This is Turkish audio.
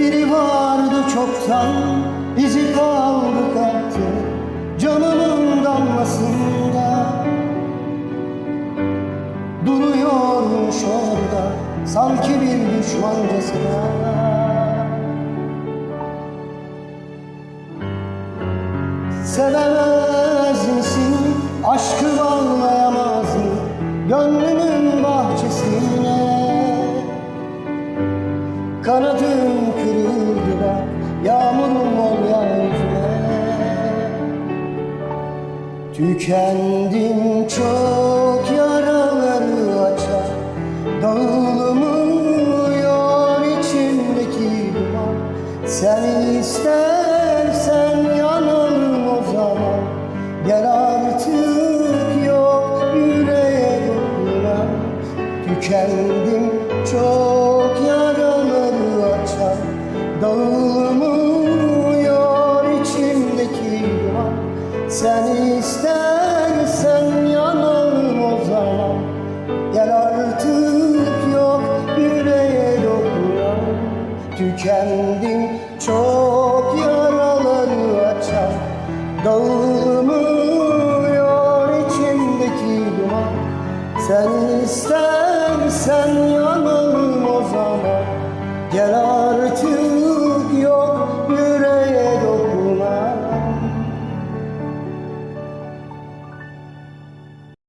Biri vardı çoktan izi kaldı kalktı Canımın damlasında. Duruyormuş orada sanki bir düşmancasına. Sevemez misin, aşkı bağlayamaz Kanadın kırıldı bak, yağmurum ol yüzüme Tükendim çok yaraları açar. Dağılmıyor içimdeki duman. Sen istersen yanalım o zaman. Gel artık yok yüreğe dokunan Tükendim çok Sen istersen yanalım o zaman. Gel artık yok yüreğe dokunan. Tükendim çok yaraları açar Dağılmıyor içimdeki duman. Sen istersen yanalım o zaman. Gel artık